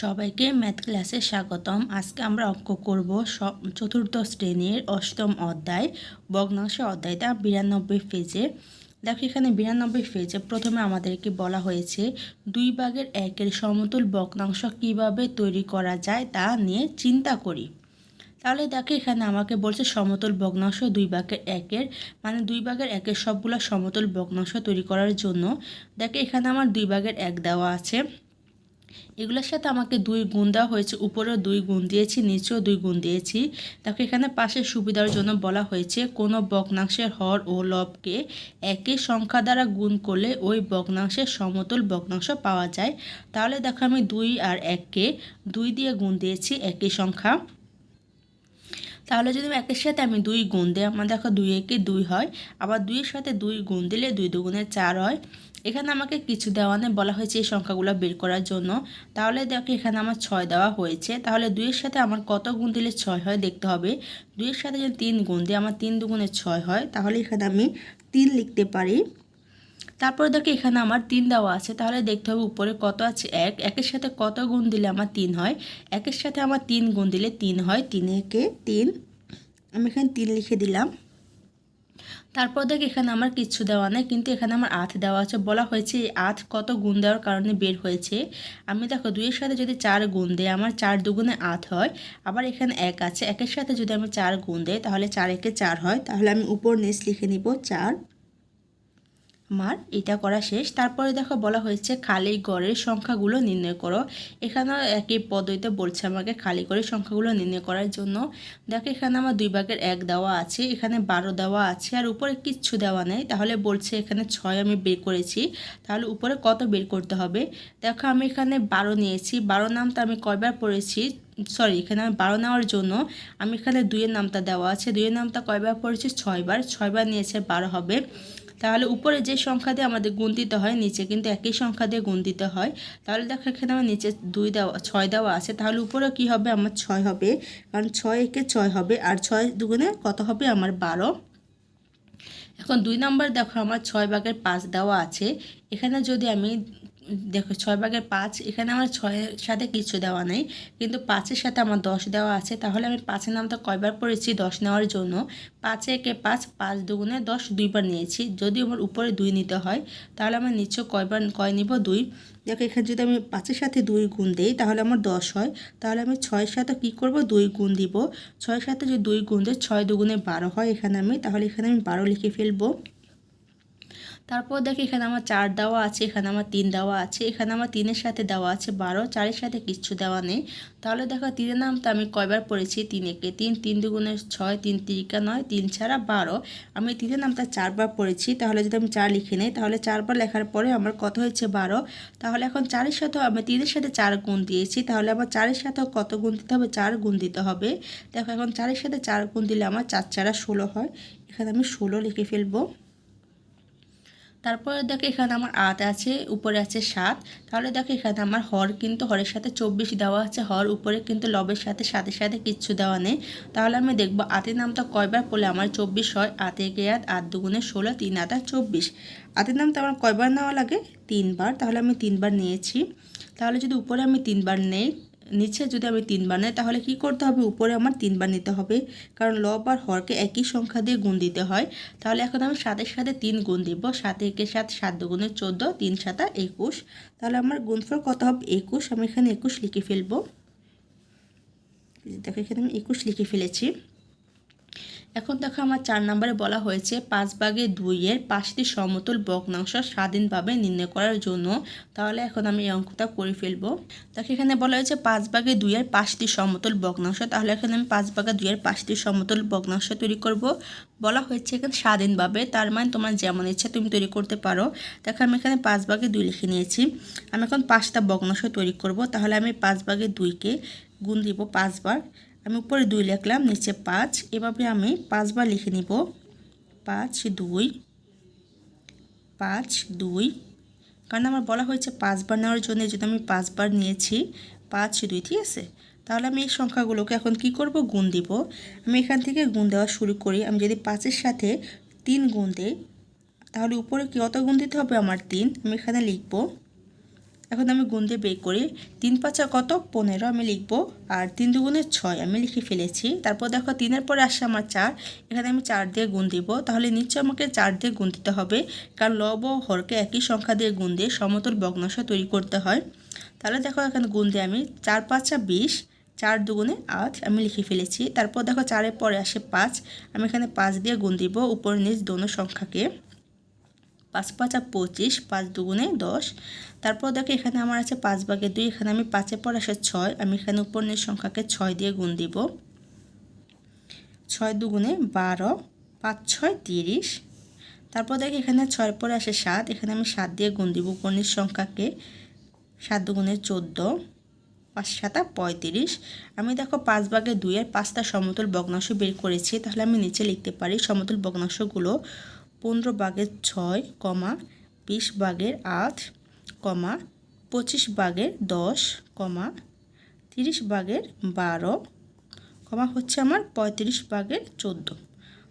সবাইকে ম্যাথ ক্লাসে স্বাগতম। আজকে আমরা অঙ্ক করব চতুর্থ শ্রেণির অষ্টম অধ্যায়, ভগ্নাংশ অধ্যায়টা বিরানব্বই পেজে। দেখো এখানে বিরানব্বই পেজে প্রথমে আমাদেরকে বলা হয়েছে, দুই ভাগের একের সমতুল ভগ্নাংশ কীভাবে তৈরি করা যায় তা নিয়ে চিন্তা করি। তাহলে দেখো এখানে আমাকে বলছে সমতল ভগ্নাংশ দুই ভাগের একের মানে দুই ভাগের একের সবগুলো সমতল ভগ্নাংশ তৈরি করার জন্য। দেখো এখানে আমার দুই ভাগের এক দেওয়া আছে। এগুলোর সাথে আমাকে দুই গুণ দেওয়া হয়েছে। উপরেও দুই গুণ দিয়েছি, নিচেও দুই গুণ দিয়েছি। তাকে এখানে পাশের সুবিধার জন্য বলা হয়েছে, কোনো ভগ্নাংশের হর ও লবকে একই সংখ্যা দ্বারা গুণ করলে ওই ভগ্নাংশের সমতল ভগ্নাংশ পাওয়া যায়। তাহলে দেখো, আমি দুই আর এককে দুই দিয়ে গুণ দিয়েছি, একই সংখ্যা। তাহলে যদি একের সাথে আমি দুই গুণ দিই, আমার দেখো দুই একে দুই হয়। আবার দুইয়ের সাথে দুই গুণ দিলে দুই দুগুণে চার হয়। এখানে আমাকে কিছু দেওয়া নেই বলা হয়েছে এই সংখ্যাগুলো বের করার জন্য। তাহলে দেখো এখানে আমার ছয় দেওয়া হয়েছে। তাহলে দুইয়ের সাথে আমার কত গুণ দিলে ছয় হয় দেখতে হবে। দুইয়ের সাথে যদি তিন গুণ দিই, আমার তিন দুগুণে ছয় হয়, তাহলে এখানে আমি তিন লিখতে পারি। তারপরে দেখো এখানে আমার তিন দেওয়া আছে। তাহলে দেখতে হবে উপরে কত আছে? এক। একের সাথে কত গুণ দিলে আমার তিন হয়? একের সাথে আমার তিন গুণ দিলে তিন হয়। তিন একে তিন। আমি এখানে তিন লিখে দিলাম। তারপর দেখ, এখানে আমার কিচ্ছু দেওয়া নেই, কিন্তু এখানে আমার আথ দেওয়া আছে। বলা হয়েছে, এই আট কত গুণ দেওয়ার কারণে বের হয়েছে। আমি দেখো, দুইয়ের সাথে যদি চার গুণ দেয় আমার চার দুগুণে আথ হয়। আবার এখানে এক আছে, একের সাথে যদি আমি চার গুণ দেয় তাহলে চার একে চার হয়। তাহলে আমি উপর নিচ লিখে নিব চার। আমার এটা করা শেষ। তারপরে দেখো বলা হয়েছে, খালি গড়ের সংখ্যাগুলো নির্ণয় করো। এখানেও একই পদ্ধতিতে বলছে আমাকে, খালি গড়ের সংখ্যাগুলো নির্ণয় করার জন্য। দেখো এখানে আমার দুই ভাগের এক দেওয়া আছে, এখানে বারো দেওয়া আছে, আর উপরে কিচ্ছু দেওয়া নেই। তাহলে বলছে এখানে ছয় আমি বের করেছি, তাহলে উপরে কত বের করতে হবে? দেখো আমি এখানে বারো নিয়েছি বারো নামটা আমি কয়বার পড়েছি? সরি, এখানে আমি বারো নেওয়ার জন্য আমি এখানে দুইয়ের নামটা দেওয়া আছে, দুইয়ের নামটা কয়বার পড়েছি? ছয়বার ছয়বার নিয়েছে বারো হবে। তাহলে উপরে যে সংখ্যা দিয়ে আমাদের গুণ দিতে হয়, নিচে কিন্তু একই সংখ্যা দিয়ে গুণ দিতে হয়। তাহলে দেখো এখানে আমার নিচে দুই দেওয়া, ছয় দেওয়া আছে। তাহলে উপরে কি হবে? আমার ছয় হবে। কারণ ছয় একে ছয় হবে। আর ছয় দুগুণে কত হবে? আমার বারো। এখন দুই নাম্বার দেখো, আমার ছয় ভাগের পাঁচ দেওয়া আছে। এখানে যদি আমি দেখো, ছয় ভাগের পাঁচ, এখানে আমার ছয়ের সাথে কিছু দেওয়া নেই, কিন্তু পাঁচের সাথে আমার দশ দেওয়া আছে, তাহলে আমি পাঁচের নামটা কয়বার পড়েছি দশ নেওয়ার জন্য? পাঁচে একে পাঁচ পাঁচ দুগুণে দশ দুইবার নিয়েছি, যদি আমার উপরে দুই নিতে হয়, তাহলে আমার নিচে কয়বার, কয় নিব? দুই। দেখো, এখানে যদি আমি পাঁচের সাথে দুই গুণ দিই, তাহলে আমার দশ হয়, তাহলে আমি ছয়ের সাথে কী করব? দুই গুণ দিব। ছয়ের সাথে যদি দুই গুণ দিই, ছয় দুগুণে বারো হয় এখানে আমি, তাহলে এখানে আমি বারো লিখে ফেলব। তারপর দেখি এখানে আমার চার দেওয়া আছে, এখানে আমার তিন দেওয়া আছে, এখানে আমার তিনের সাথে দেওয়া আছে বারো, চারের সাথে কিচ্ছু দেওয়া নেই। তাহলে দেখো তিনের নামটা আমি কয়বার পড়েছি? তিন একে তিন তিন দুগুণে ছয়, তিন তিরিকা নয়, তিন ছাড়া বারো। আমি তিনের নামটা চারবার পড়েছি, তাহলে যদি আমি চার লিখে নিই, তাহলে চারবার লেখার পরে আমার কত হয়েছে? বারো। তাহলে এখন চারের সাথেও আমি তিনের সাথে চার গুণ দিয়েছি, তাহলে আমার চারের সাথেও কত গুণ দিতে হবে? চার গুণ দিতে হবে। দেখো এখন চারের সাথে চার গুণ দিলে আমার চার চারা ষোলো হয়। এখানে আমি ষোলো লিখে ফেলব। তারপরে দেখো এখানে আমার আট আছে, উপরে আছে সাত। তাহলে দেখো এখানে আমার হর কিন্তু হরের সাথে চব্বিশ দেওয়া আছে। হর উপরে কিন্তু লবের সাথে সাথে সাথে কিচ্ছু দেওয়া নেই। তাহলে আমি দেখব আটের নামটা কয়বার পড়লে আমার চব্বিশ হয়? আটে কে আট দুগুণে ষোলো, তিন আটা চব্বিশ। আটের নামটা আমার কয়বার নেওয়া লাগে? তিনবার। তাহলে আমি তিনবার নিয়েছি। তাহলে যদি উপরে আমি তিনবার নেই নিচে যদি আমি তিনবার নেই তাহলে কি করতে হবে? উপরে আমার তিনবার নিতে হবে। কারণ লব আর হরকে একই সংখ্যা দিয়ে গুণ দিতে হয়। তাহলে এখন আমি সাতের সাথে তিন গুণ দিব। সাতে একে সাত সাত দুগুণে চোদ্দ, তিন সাতা একুশ। তাহলে আমার গুণফল কত হবে? একুশ। আমি এখানে একুশ লিখে ফেলব। দেখো, এখানে আমি একুশ লিখে ফেলেছি। এখন দেখো আমার চার নম্বরে বলা হয়েছে, পাঁচ ভাগে দুইয়ের পাঁচটি সমতল ভগ্নাংশ স্বাধীনভাবে নির্ণয় করার জন্য। তাহলে এখন আমি এই অঙ্কটা করে ফেলব। দেখো এখানে বলা হয়েছে, পাঁচ ভাগে দুইয়ের পাঁচটি সমতল ভগ্নাংশ। তাহলে এখানে আমি পাঁচ ভাগে দুইয়ের পাঁচটি সমতল ভগ্নাংশ তৈরি করব। বলা হয়েছে এখানে স্বাধীনভাবে, তার মানে তোমার যেমন ইচ্ছা তুমি তৈরি করতে পারো। দেখো আমি এখানে পাঁচ ভাগে দুই লিখে নিয়েছি। আমি এখন পাঁচটা ভগ্নাংশ তৈরি করব। তাহলে আমি পাঁচ ভাগে দুইকে গুণ দিব পাঁচবার আমি উপরে দুই লিখলাম, নিচে পাঁচ। এভাবে আমি পাঁচবার লিখে নিব। পাঁচ, দুই। পাঁচ, দুই। কারণ আমার বলা হয়েছে পাঁচবার নেওয়ার জন্য যদি আমি পাঁচবার নিয়েছি। পাঁচ, দুই, ঠিক আছে? তাহলে আমি এই সংখ্যাগুলোকে এখন কি করব? গুণ দিব। আমি এখান থেকে গুণ দেওয়া শুরু করি। আমি যদি পাঁচের সাথে তিন গুণ দিই, তাহলে উপরে কত গুণ দিতে হবে? আমার তিন। আমি এখানে লিখব এখন আমি দিয়ে বের করি। তিন পাঁচা কত? পনেরো, আমি লিখব। আর তিন দুগুণে ছয়, আমি লিখে ফেলেছি। তারপর দেখো তিনের পরে আসে আমার চার। এখানে আমি চার দিয়ে গুণ দিব। তাহলে নিশ্চয় আমাকে চার দিয়ে গুণ দিতে হবে। কারণ লব ও হরকে একই সংখ্যা দিয়ে গুণ দিয়ে সমতল ভগ্নাংশ তৈরি করতে হয়। তাহলে দেখো এখানে গুণ দিয়ে আমি চার, পাঁচা বিশ, চার দুগুণে আট, আমি লিখে ফেলেছি। তারপর দেখো চারের পরে আসে পাঁচ। আমি এখানে পাঁচ দিয়ে গুণ দিব উপর নিচ দোনো সংখ্যাকে। পাঁচ পাঁচা পঁচিশ, পাঁচ দুগুণে দশ। তারপর দেখো এখানে আমার আছে পাঁচ ভাগে দুই, এখানে আমি পাঁচে পর আসে ছয়, আমি এখানে উপর নিচ সংখ্যাকে ছয় দিয়ে গুণ দিব। ছয় দুগুণে বারো, পাঁচ ছয় তিরিশ। তারপর দেখি এখানে ছয়ের পরে আসে সাত, এখানে আমি সাত দিয়ে গুণ দিব উপর নিচ সংখ্যাকে। সাত দুগুণে চোদ্দ, পাঁচ সাতা পঁয়ত্রিশ। আমি দেখো পাঁচ ভাগে দুইয়ের পাঁচটা সমতল ভগ্নাংশ বের করেছি, তাহলে আমি নিচে লিখতে পারি সমতল ভগ্নাংশগুলো পনেরো ভাগের ছয় কমা বিশ ভাগের আট কমা পঁচিশ ভাগের দশ কমা তিরিশ ভাগের বারো কমা হচ্ছে আমার পঁয়ত্রিশ ভাগের চোদ্দ।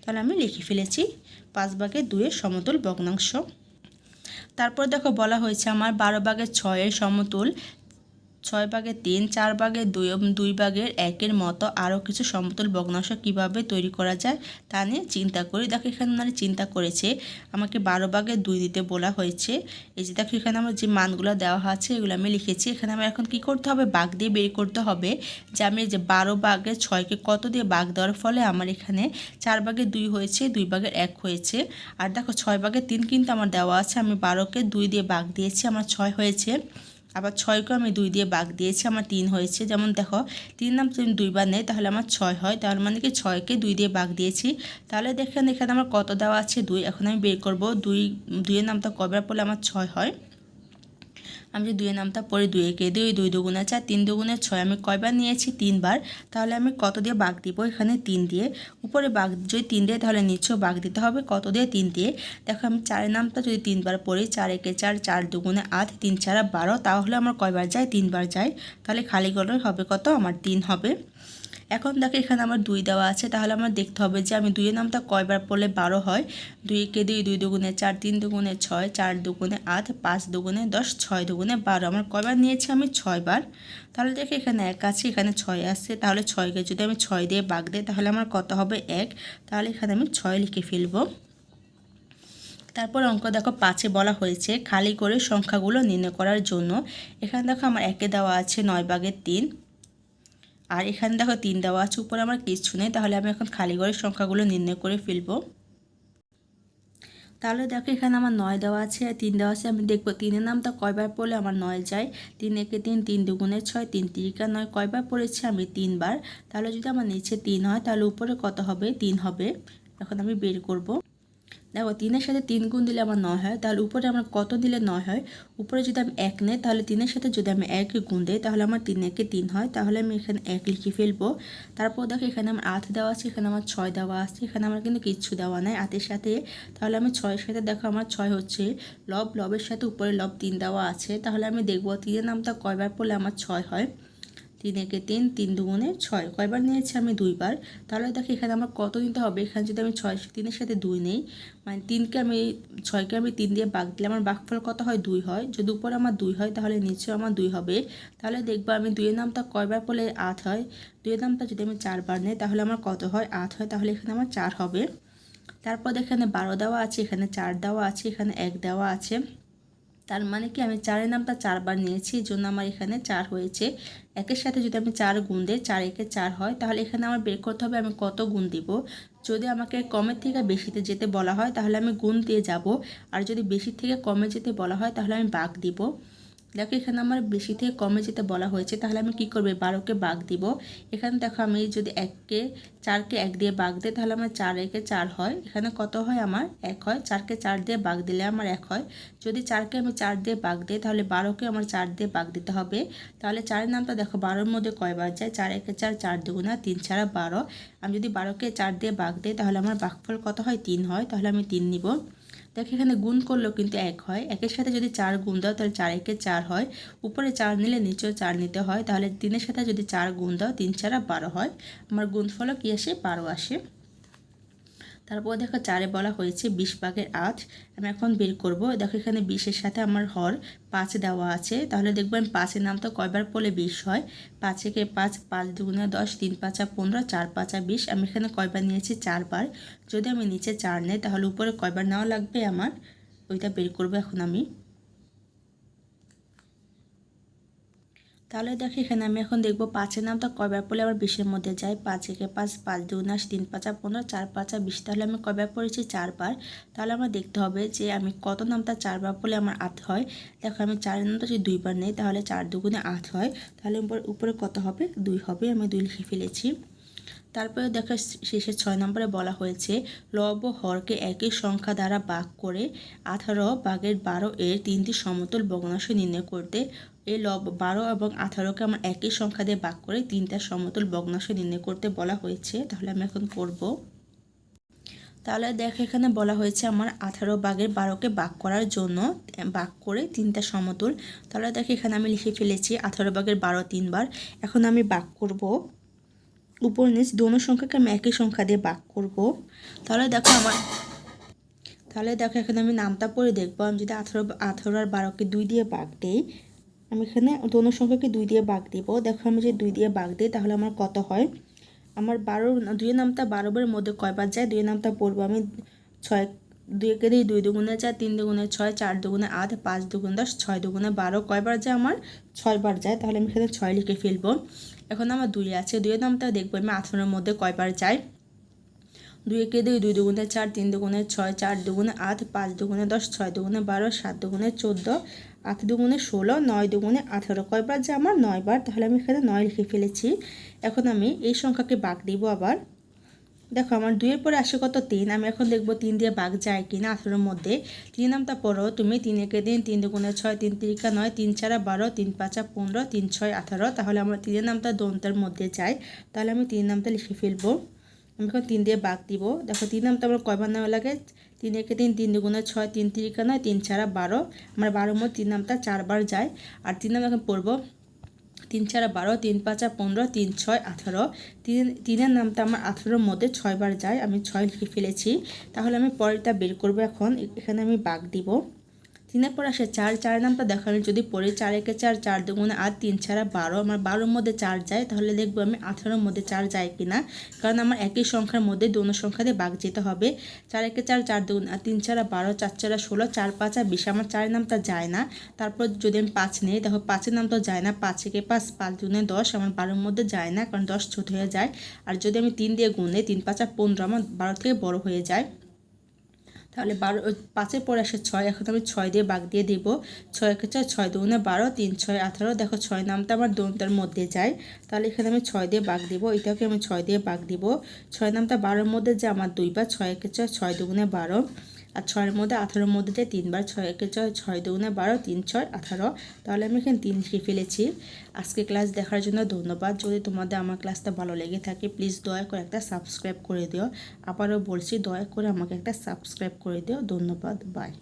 তাহলে আমি লিখে ফেলেছি পাঁচ ভাগের দুয়ের সমতল ভগ্নাংশ। তারপর দেখো বলা হয়েছে আমার বারো ভাগের ছয়ের সমতুল ছয় ভাগের তিন, চার ভাগের দুই দুই ভাগের একের মতো আরও কিছু সমতল ভগ্নাংশ কীভাবে তৈরি করা যায় তা নিয়ে চিন্তা করি। দেখো, এখানে মানে চিন্তা করেছে, আমাকে বারো ভাগের দুই দিতে বলা হয়েছে। এই যে দেখো, এখানে আমার যে মানগুলো দেওয়া আছে, এগুলো আমি লিখেছি। এখানে আমার এখন কি করতে হবে? বাঘ দিয়ে বের করতে হবে যে আমি যে বারো ভাগের ছয়কে কত দিয়ে বাঘ দেওয়ার ফলে আমার এখানে চার ভাগের দুই হয়েছে, দুই ভাগের এক হয়েছে। আর দেখো, ছয় ভাগের তিন কিন্তু আমার দেওয়া আছে। আমি বারোকে দুই দিয়ে বাঘ দিয়েছি, আমার ছয় হয়েছে। আবার ছয়কেও আমি দুই দিয়ে বাঘ দিয়েছি, আমার তিন হয়েছে। যেমন দেখো, তিন নাম তুমি দুইবার নেই, তাহলে আমার ছয় হয়। তাহলে মানে কি ছয়কে দুই দিয়ে বাঘ দিয়েছি। তাহলে দেখেন, এখানে আমার কত দেওয়া আছে? দুই। এখন আমি বের করব। দুই, দুইয়ের নামটা কবার পড়লে আমার ছয় হয়? আমি যে দুয়ে নামটা পরে দুই একে ওই দুই দুগুণে চার, তিন দুগুণে ছয়। আমি কয়বার নিয়েছি? তিনবার। তাহলে আমি কত দিয়ে বাঘ দিব? এখানে তিন দিয়ে। উপরে বাঘ যদি তিন দিয়ে, তাহলে নিচেও বাঘ দিতে হবে। কত দিয়ে? তিন দিয়ে। দেখো, আমি চারের নামটা যদি তিনবার পড়ি, চার একে চার চার দুগুণে আট, তিন ছাড়া বারো, তাহলে আমার কয়বার যায়? তিনবার যায়। তাহলে খালি গড়ে হবে কত? আমার তিন হবে। এখন দেখো এখানে আমার দুই দেওয়া আছে, তাহলে আমার দেখতে হবে যে আমি দুইয়ের নামটা কয়বার পড়লে বারো হয়। দুইকে দুই দুই দুগুণে চার, তিন দুগুণে ছয়, চার দুগুণে আট, পাঁচ দুগুণে দশ, ছয় দুগুণে বারো। আমার কয়বার নিয়েছি আমি? ছয়বার। তাহলে দেখো এখানে এক আছে, এখানে ছয় আছে, তাহলে ছয়কে যদি আমি ছয় দিয়ে বাগ দিই, তাহলে আমার কত হবে? এক। তাহলে এখানে আমি ছয় লিখে ফেলব। তারপর অঙ্ক দেখো পাঁচে বলা হয়েছে, খালি করে সংখ্যাগুলো নির্ণয় করার জন্য। এখানে দেখো আমার একে দেওয়া আছে নয় বাগের তিন। আর এখানে দেখো তিন দেওয়া আছে, উপরে আমার কিছু নেই, তাহলে আমি এখন খালি ঘরের সংখ্যাগুলো নির্ণয় করে ফেলব। তাহলে দেখো এখানে আমার নয় দেওয়া আছে আর তিন দেওয়া আছে, আমি দেখব তিনের নামটা কয়বার পড়লে আমার নয় যায়? তিন একে তিন তিন দুগুণে ছয়, তিন তিরিকা নয়, কয়বার পড়েছি আমি? তিনবার। তাহলে যদি আমার নিচে তিন হয়, তাহলে উপরে কত হবে? তিন হবে। এখন আমি বের করব। দেখো, তিনের সাথে তিন গুণ দিলে আমার নয় হয়, তাহলে উপরে আমার কত দিলে নয় হয়? উপরে যদি আমি এক নেই, তাহলে তিনের সাথে যদি আমি এক গুণ দিই, তাহলে আমার তিন একে তিন হয়, তাহলে আমি এখানে এক লিখে ফেলব। তারপর দেখো, এখানে আমার আট দেওয়া আছে, এখানে আমার ছয় দেওয়া আছে, এখানে আমার কিন্তু কিচ্ছু দেওয়া নাই আটের সাথে। তাহলে আমি ছয়ের সাথে দেখো, আমার ছয় হচ্ছে, লব, লবের সাথে উপরে লব তিন দেওয়া আছে, তাহলে আমি দেখব, তিনের নামটা কয়বার পড়লে আমার ছয় হয়? তিন একে তিন তিন দুগুণে ছয়। কয়বার নিয়েছি আমি দুইবার? তাহলে দেখো এখানে আমার কত নিতে হবে? এখানে যদি আমি ছয়, তিনের সাথে দুই নেই মানে তিনকে আমি, ছয়কে আমি তিন দিয়ে বাঘ দিলে আমার বাঘফল কত হয়? দুই হয়। যদি উপরে আমার দুই হয়, তাহলে নিচেও আমার দুই হবে। তাহলে দেখব আমি দুইয়ের নামটা কয়বার পড়লে আট হয়? দুইয়ের নামটা যদি আমি চারবার নেই, তাহলে আমার কত হয়? আট হয়। তাহলে এখানে আমার চার হবে। তারপর এখানে বারো দেওয়া আছে, এখানে চার দেওয়া আছে, এখানে এক দেওয়া আছে। তার মানে কি আমি চারের নামটা চারবার নিয়েছি, এই জন্য আমার এখানে চার হয়েছে। একের সাথে যদি আমি চার গুণ দিই, চার একে চার হয়, তাহলে এখানে আমার বের করতে হবে আমি কত গুণ দিব। যদি আমাকে কমের থেকে বেশিতে যেতে বলা হয়, তাহলে আমি গুণ দিয়ে যাব। আর যদি বেশি থেকে কমে যেতে বলা হয়, তাহলে আমি বাঘ দিব। দেখো, এখানে আমার বেশি থেকে কমে যেতে বলা হয়েছে, তাহলে আমি কি করবে? বারোকে বাঘ দিব। এখানে দেখো, আমি যদি এককে, চারকে এক দিয়ে বাঘ দিই, তাহলে আমার চার একে চার হয়। এখানে কত হয় আমার? এক হয়। চারকে চার দিয়ে বাঘ দিলে আমার এক হয়। যদি চারকে আমি চার দিয়ে বাঘ দিই, তাহলে বারোকে আমার চার দিয়ে বাঘ দিতে হবে। তাহলে চারের নামটা দেখো, বারোর মধ্যে কয়বার যায়? চার একে চার চার দুগুণা তিন ছাড়া বারো। আমি যদি বারোকে চার দিয়ে বাঘ দিই, তাহলে আমার বাঘফল কত হয়? তিন হয়। তাহলে আমি তিন নিব। দেখো এখানে গুণ করলেও কিন্তু এক হয়। একের সাথে যদি চার গুণ দাও, তাহলে চার একে চার হয়। উপরে চার নিলে নিচেও চার নিতে হয়। তাহলে তিনের সাথে যদি চার গুণ দাও, তিন চারা বারো হয়। আমার গুণফলও কী আসে? বারো আসে। তারপর দেখো চারে বলা হয়েছে বিশ ভাগের আট। আমি এখন বের করব। দেখো এখানে বিশের সাথে আমার হর পাঁচ দেওয়া আছে। তাহলে দেখবেন পাঁচের নাম তো কয়বার পড়লে বিশ হয়? পাঁচ একে পাঁচ পাঁচ দুগুণে দশ, তিন পাঁচা পনেরো, চার পাঁচা বিশ। আমি এখানে কয়বার নিয়েছি? চারবার। যদি আমি নিচে চার নেই, তাহলে উপরে কয়বার নেওয়া লাগবে আমার? ওইটা বের করব এখন আমি। তাহলে দেখো এখানে আমি এখন দেখব পাঁচের নামটা কয়বার পড়লে আমার বিশের মধ্যে যায়। পাঁচ, একে পাঁচ পাঁচ দু নাশ তিন, পাঁচা পনেরো, চার, পাঁচা বিশ। তাহলে আমি কয়বার পড়েছি? চারবার। তাহলে আমার দেখতে হবে যে আমি কত নামটা চারবার পড়লে আমার আট হয়। দেখো আমি চারের নামটা যদি দুইবার নেই, তাহলে চার দুগুণে আট হয়। তাহলে উপরে কত হবে? দুই হবে। আমি দুই লিখে ফেলেছি। তারপরে দেখো শেষে ছয় নম্বরে বলা হয়েছে, লব হরকে একই সংখ্যা দ্বারা বাঘ করে আঠারো বাঘের বারো এর তিনটি সমতল ভগ্নাংশ নির্ণয় করতে, এই লব বারো এবং আঠারোকে আমার একই সংখ্যা দিয়ে বাঘ করে তিনটা সমতল ভগ্নাংশ নির্ণয় করতে বলা হয়েছে। তাহলে আমি এখন করব। তাহলে দেখ, এখানে বলা হয়েছে আমার আঠারো বাঘের বারোকে বাঘ করার জন্য বাঘ করে তিনটা সমতুল। তাহলে দেখ, এখানে আমি লিখে ফেলেছি আঠারো বাঘের বারো তিনবার। এখন আমি বাঘ করব। উপর নিচ দোনো সংখ্যাকে আমি একই সংখ্যা দিয়ে বাক করব। তাহলে দেখো আমার, তাহলে দেখো এখানে আমি নামটা পড়ে দেখব। আমি যদি আঠারো আঠারো আর বারোকে দুই দিয়ে বাঘ দিই, আমি এখানে দোনো সংখ্যাকে দুই দিয়ে বাঘ দিব। দেখো আমি যদি দুই দিয়ে বাঘ দিই, তাহলে আমার কত হয়? আমার বারো দুই নামটা বারোবার মধ্যে কয়বার যায়? দুই নামটা পড়ব আমি ছয়, দুইকে দিই দুই দুগুণে চার, তিন দুগুণে ছয়, চার দুগুণে আট, পাঁচ দুগুণে দশ, ছয় দুগুণে বারো কয়বার যায় আমার? ছয়বার যায়। তাহলে আমি এখানে ছয় লিখে ফেলব। এখন আমার দুই আছে, দুইয়ের নামটা দেখব, আমি আঠারোর মধ্যে কয়বার যায় দুই একে দুই দুই দুগুণে চার, তিন দুগুণে ছয়, চার দুগুণে আট, পাঁচ দুগুণে দশ, ছয় দুগুণে বারো, সাত দুগুণে চোদ্দ, আট দুগুণে ষোলো, নয় দুগুণে আঠেরো। কয়বার যে আমার? নয়বার। তাহলে আমি এখানে নয় লিখে ফেলেছি। এখন আমি এই সংখ্যাকে বাগ দিব আবার। দেখো, আমার দুইয়ের পরে আসে কত? তিন। আমি এখন দেখব তিন দিয়ে বাঘ যায় কিনা আঠেরোর মধ্যে। তিন নামটা পড়ো। তুমি তিন একে দিন, তিন দুগুণে ছয়, তিন তিরিকা নয়, তিন চারা বারো, তিন পাঁচা পনেরো, তিন ছয় আঠারো। তাহলে আমার তিনের নামটা দন্তের মধ্যে যায়। তাহলে আমি তিন নামটা লিখে ফেলব। আমি এখন তিন দিয়ে বাঘ দিব। দেখো, তিন নামটা আমার কয়বার নেওয়া লাগে? তিন একে তিন তিন দুগুণে ছয়, তিন তিরিকা নয়, তিন ছাড়া বারো। আমার বারোর মধ্যে তিন নামটা চারবার যায়। আর তিন নাম এখন পড়ব। তিন চার বারো, তিন পাঁচা পনেরো, তিন ছয় আঠারো। তিন, তিনের নামটা আমার আঠারোর মধ্যে ছয়বার যায়, আমি ছয় লিখে ফেলেছি। তাহলে আমি পরেরটা বের করব এখন, এখানে আমি বাঘ দিব। তিনের পর আসে চার চার নামটা দেখো আমি যদি পড়ি চার, একে চার চার দুগুণে আর তিন ছাড়া বারো, আমার বারোর মধ্যে চার যায়, তাহলে দেখব আমি আঠারোর মধ্যে চার যায় কি না কারণ আমার একই সংখ্যার মধ্যে দোনো সংখ্যা দিয়ে বাঘ যেতে হবে। চার, একে চার চার দুগুণ আর তিন ছাড়া বারো, চার চারা ষোলো, চার, পাঁচ আর বিশ, আমার চারের নামটা যায় না। তারপর যদি আমি পাঁচ নেই, দেখো পাঁচের নাম তো যায় না। পাঁচ, একে পাঁচ পাঁচ দুগুণে দশ, আমার বারোর মধ্যে যায় না, কারণ দশ ছোট হয়ে যায়। আর যদি আমি তিন দিয়ে গুনে তিন, পাঁচ আর পনেরো, আমার বারো থেকে বড় হয়ে যায়। তাহলে বারো পাঁচের পরে আসে ছয়, এখন আমি ছয় দিয়ে বাঘ দিয়ে দিব। ছয় কে ছয় ছয় দুগুণে বারো, তিন, ছয় আঠারো। দেখো ছয় নামটা আমার দোনটার মধ্যে যায়। তাহলে এখানে আমি ছয় দিয়ে বাঘ দিব, এটাকে আমি ছয় দিয়ে বাঘ দিব। ছয় নামটা বারোর মধ্যে যে আমার দুই বা ছয় কে ছয় ছয় দুগুণে বারো। আর ছয়ের মধ্যে আঠারোর মধ্যে যে তিনবার, ছয় একে ছয় ছয় দুগুণে বারো, তিন ছয়, আঠারো। তাহলে আমি এখানে তিন লিখে ফেলেছি। আজকে ক্লাস দেখার জন্য ধন্যবাদ। যদি তোমাদের আমার ক্লাসটা ভালো লেগে থাকে প্লিজ দয়া করে একটা সাবস্ক্রাইব করে দিও। আবারও বলছি, দয়া করে আমাকে একটা সাবস্ক্রাইব করে দিও। ধন্যবাদ। বাই